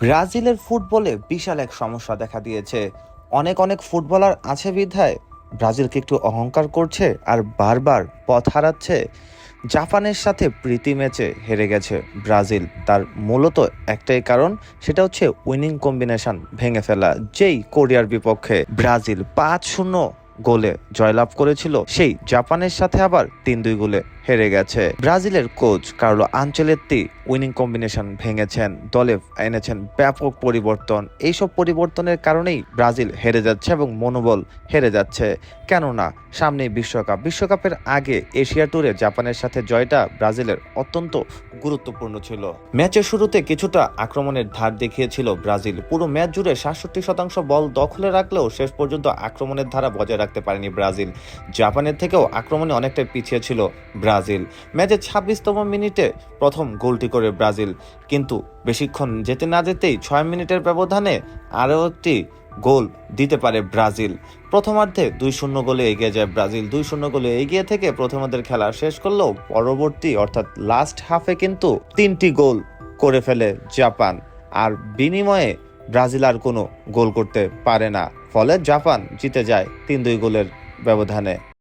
ব্রাজিলের ফুটবলে বিশাল এক সমস্যা দেখা দিয়েছে। অনেক অনেক ফুটবলার আছে বিধায় ব্রাজিলকে একটু অহংকার করছে আর বারবার পথ হারাচ্ছে। জাপানের সাথে প্রীতি ম্যাচে হেরে গেছে ব্রাজিল। তার মূলত একটাই কারণ, সেটা হচ্ছে উইনিং কম্বিনেশন ভেঙে ফেলা, যেই কোরিয়ার বিপক্ষে। ব্রাজিল পাঁচ শূন্য গোলে জয়লাভ করেছিল, সেই জাপানের সাথে আবার তিন দুই গোলে। হেরে গেছে। ব্রাজিলের coach Carlo Ancelotti winning combination ভেঙেছেন, দলে এনেছেন ব্যাপক পরিবর্তন। এইসব পরিবর্তনের কারণেই ব্রাজিল হেরে যাচ্ছে এবং মনোবল হেরে যাচ্ছে। কেননা সামনে বিশ্বকাপ। বিশ্বকাপের আগে এশিয়া ট্যুরে জাপানের সাথে জয়টা ব্রাজিলের অত্যন্ত গুরুত্বপূর্ণ ছিল। ম্যাচের শুরুতে কিছুটা আক্রমণের ধার দেখিয়েছিল ব্রাজিল। পুরো ম্যাচ জুড়ে সাতষট্টি শতাংশ বল দখলে রাখলেও শেষ পর্যন্ত আক্রমণের ধারা বজায় রাখতে পারেনি ব্রাজিল। জাপানের থেকেও আক্রমণে অনেকটাই পিছিয়ে ছিল ব্রাজিল। ম্যাচের ছাব্বিশতম মিনিটে প্রথম গোলটি করে ব্রাজিল। কিন্তু বেশিক্ষণ যেতে না যেতেই ছয় মিনিটের ব্যবধানে আরও একটি গোল দিতে পারে ব্রাজিল। প্রথমার্ধে দুই শূন্য গোলে এগিয়ে যায় ব্রাজিল। দুই শূন্য গোলে এগিয়ে থেকে প্রথমার্ধের খেলা শেষ করলেও পরবর্তী, অর্থাৎ লাস্ট হাফে কিন্তু তিনটি গোল করে ফেলে জাপান। আর বিনিময়ে ব্রাজিল আর কোনো গোল করতে পারে না। ফলে জাপান জিতে যায় তিন দুই গোলের ব্যবধানে।